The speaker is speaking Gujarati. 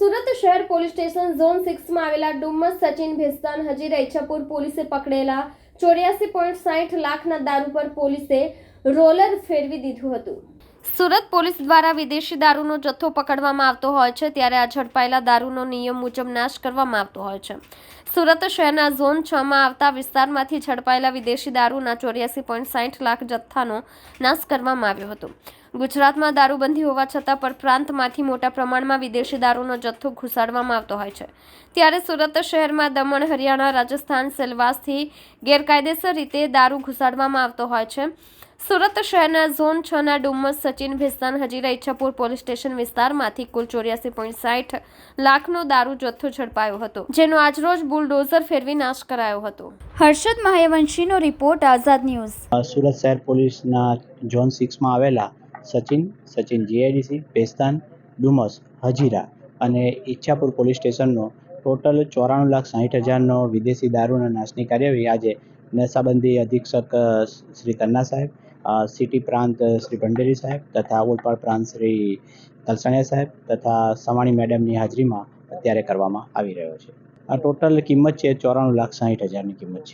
સુરત શહેર પોલીસ સ્ટેશન ઝોન સિક્સમાં આવેલા ડુમ્મસ સચિન ભેસ્તાન હજીરા ઈચ્છાપુર પોલીસે પકડેલા ચોર્યાસી પોઈન્ટ સાઠ લાખના દારૂ પર પોલીસે રોલર ફેરવી દીધું હતું. સુરત પોલીસ દ્વારા વિદેશી દારૂનો જથ્થો પકડવામાં આવતો હોય છે, ત્યારે આ ઝડપાયેલા દારૂનો નિયમ મુજબ નાશ કરવામાં આવતો હોય છે. સુરત શહેરના ઝોન છ માં આવતા વિસ્તારમાંથી ઝડપાયેલા વિદેશી દારૂના ચોર્યાસી પોઈન્ટ સાઠ લાખ જથ્થાનો નાશ કરવામાં આવ્યો હતો. ગુજરાતમાં દારૂબંધી હોવા છતાં પરપ્રાંતમાંથી મોટા પ્રમાણમાં વિદેશી દારૂનો જથ્થો ઘુસાડવામાં આવતો હોય છે. ત્યારે સુરત શહેરમાં દમણ, હરિયાણા, રાજસ્થાન, સેલવાસથી ગેરકાયદેસર રીતે દારૂ ઘુસાડવામાં આવતો હોય છે. સુરત શહેરના ઝોન છ ના ડુમ્મસ સચિન ભેસ્તાન હજીરા ઈચ્છાપુર પોલીસ સ્ટેશન વિસ્તારમાંથી કુલ ચોર્યાસી પોઈન્ટ સાઠ લાખનો દારૂ જથ્થો ઝડપાયો હતો જેનો આજરોજ બુલડોઝર ફેરવી નાશ કરાયો હતો. હર્ષદ મહાયવંશીનો રિપોર્ટ આઝાદ ન્યૂઝ. સુરત શહેર પોલીસના ઝોન સિક્સમાં આવેલા સચિન સચિન જીઆઈડીસી ભેસ્તાન ડુમસ હજીરા અને ઈચ્છાપુર પોલીસ સ્ટેશનનો ટોટલ ચોરાણું લાખ સાહીઠ હજારનો વિદેશી દારૂના નાશની કાર્યવાહી આજે નશાબંધી અધિક્ષક શ્રી તન્ના સાહેબ સિટી પ્રાંત શ્રી ભંડેરી સાહેબ તથા ઓલપાડ પ્રાંત શ્રી તલસાણિયા સાહેબ તથા સવાણી મેડમની હાજરીમાં અત્યારે કરવામાં આવી રહ્યો છે. આ ટોટલ કિંમત છે ચોરાણું લાખ સાહીઠ હજારની કિંમત છે.